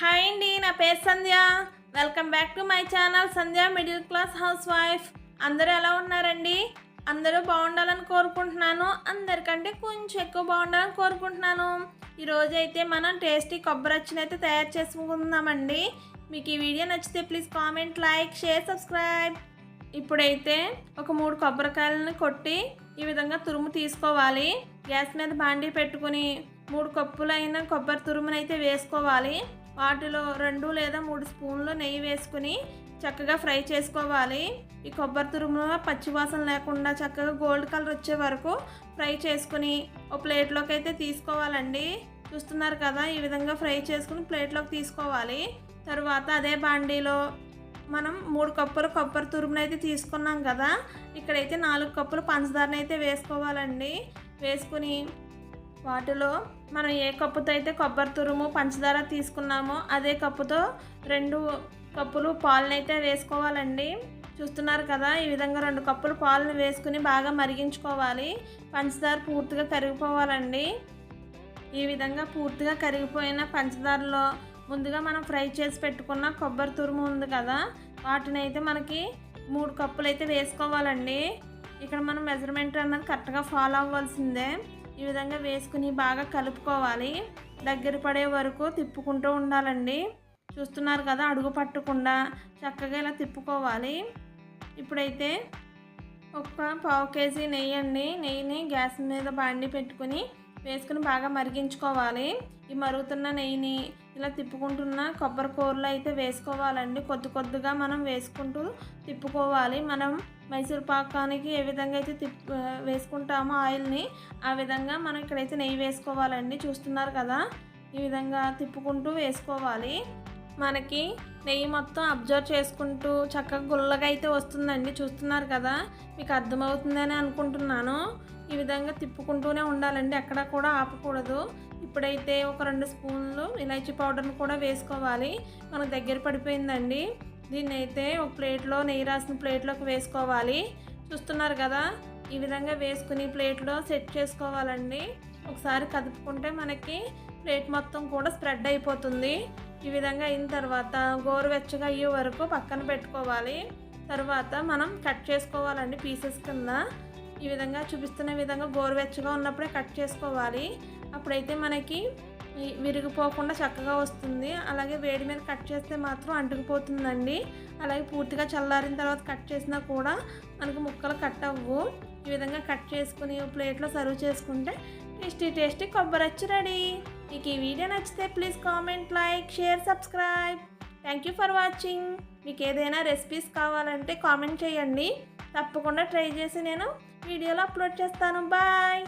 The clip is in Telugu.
హాయ్ అండి నా పేరు Sandhya. Welcome back to my channel Sandhya middle class house wife. అందరూ ఎలా ఉన్నారండి? అందరూ బాగుండాలని కోరుకుంటున్నాను. అందరికంటే కొంచెం ఎక్కువ బాగుండాలని కోరుకుంటున్నాను. ఈరోజు అయితే మనం టేస్టీ కొబ్బరి అచ్చును అయితే తయారు చేసుకుందామండి. మీకు ఈ వీడియో నచ్చితే please comment like share subscribe. ఇప్పుడైతే ఒక మూడు కొబ్బరికాయలను కొట్టి ఈ విధంగా తురుము తీసుకోవాలి. గ్యాస్ మీద బాండీ పెట్టుకుని మూడు కప్పులైన కొబ్బరి తురుమునైతే వేసుకోవాలి. వాటిలో రెండు లేదా మూడు స్పూన్లు నెయ్యి వేసుకుని చక్కగా ఫ్రై చేసుకోవాలి. ఈ కొబ్బరి తురుములో పచ్చివాసన లేకుండా చక్కగా గోల్డ్ కలర్ వచ్చే వరకు ఫ్రై చేసుకుని ఒక ప్లేట్లోకి అయితే తీసుకోవాలండి. చూస్తున్నారు కదా ఈ విధంగా ఫ్రై చేసుకుని ప్లేట్లోకి తీసుకోవాలి. తర్వాత అదే బాండీలో మనం మూడు కప్పులు కొబ్బరి తురుమును అయితే తీసుకున్నాం కదా ఇక్కడైతే నాలుగు కప్పులు పంచదారని అయితే వేసుకోవాలండి. వేసుకుని వాటిలో మనం ఏ కప్పుతో అయితే కొబ్బరి తురుము పంచదార తీసుకున్నామో అదే కప్పుతో రెండు కప్పులు పాలను అయితే వేసుకోవాలండి. చూస్తున్నారు కదా ఈ విధంగా రెండు కప్పులు పాలను వేసుకుని బాగా మరిగించుకోవాలి. పంచదార పూర్తిగా కరిగిపోవాలండి. ఈ విధంగా పూర్తిగా కరిగిపోయిన పంచదారలో ముందుగా మనం ఫ్రై చేసి పెట్టుకున్న కొబ్బరి తురుము ఉంది కదా వాటిని అయితే మనకి మూడు కప్పులు అయితే వేసుకోవాలండి. ఇక్కడ మనం మెజర్మెంట్ అన్నది కరెక్ట్గా ఫాలో అవ్వాల్సిందే. ఈ విధంగా వేసుకుని బాగా కలుపుకోవాలి. దగ్గర పడే వరకు తిప్పుకుంటూ ఉండాలండి. చూస్తున్నారు కదా అడుగు పట్టకుండా చక్కగా ఇలా తిప్పుకోవాలి. ఇప్పుడైతే ఒక పావు కేజీ నెయ్యి అండి. నెయ్యిని గ్యాస్ మీద బాండి పెట్టుకుని వేసుకుని బాగా మరిగించుకోవాలి. ఈ మరుగుతున్న నెయ్యిని ఇలా తిప్పుకుంటున్న కొబ్బరి కూరలో అయితే వేసుకోవాలండి. కొద్ది కొద్దిగా మనం వేసుకుంటూ తిప్పుకోవాలి. మనం మైసూర్ పాకానికి ఏ విధంగా అయితే తిప్పు వేసుకుంటామో ఆయిల్ని ఆ విధంగా మనం ఇక్కడైతే నెయ్యి వేసుకోవాలండి. చూస్తున్నారు కదా? ఈ విధంగా తిప్పుకుంటూ వేసుకోవాలి. మనకి నెయ్యి మొత్తం అబ్జర్వ్ చేసుకుంటూ చక్కగా గుల్లగా అయితే వస్తుందండి. చూస్తున్నారు కదా? మీకు అర్థమవుతుందని అనుకుంటున్నాను. ఈ విధంగా తిప్పుకుంటూనే ఉండాలండి. ఎక్కడ కూడా ఆపకూడదు. ఇప్పుడైతే ఒక రెండు స్పూన్లు ఇలాచీ పౌడర్ని కూడా వేసుకోవాలి. మనకు దగ్గర పడిపోయిందండి. దీన్ని అయితే ఒక ప్లేట్లో నెయ్యి రాసిన ప్లేట్లోకి వేసుకోవాలి. చూస్తున్నారు కదా ఈ విధంగా వేసుకుని ప్లేట్లో సెట్ చేసుకోవాలండి. ఒకసారి కదుపుకుంటే మనకి ప్లేట్ మొత్తం కూడా స్ప్రెడ్ అయిపోతుంది. ఈ విధంగా అయిన తర్వాత గోరువెచ్చగా అయ్యే వరకు పక్కన పెట్టుకోవాలి. తర్వాత మనం కట్ చేసుకోవాలండి పీసెస్ కింద. ఈ విధంగా చూపిస్తున్న విధంగా గోరువెచ్చగా ఉన్నప్పుడే కట్ చేసుకోవాలి. అప్పుడైతే మనకి విరిగిపోకుండా చక్కగా వస్తుంది. అలాగే వేడి మీద కట్ చేస్తే మాత్రం అంటుకుపోతుందండి. అలాగే పూర్తిగా చల్లారిన తర్వాత కట్ చేసినా కూడా మనకు ముక్కలు కట్ అవ్వు. ఈ విధంగా కట్ చేసుకుని ప్లేట్లో సర్వ్ చేసుకుంటే టేస్టీ టేస్టీ కొబ్బరి వచ్చి రెడీ. మీకు ఈ వీడియో నచ్చితే please comment like share subscribe. Thank you for watching మీకు ఏదైనా రెసిపీస్ కావాలంటే కామెంట్ చేయండి. తప్పకుండా ట్రై చేసి నేను వీడియోలో అప్లోడ్ చేస్తాను. బాయ్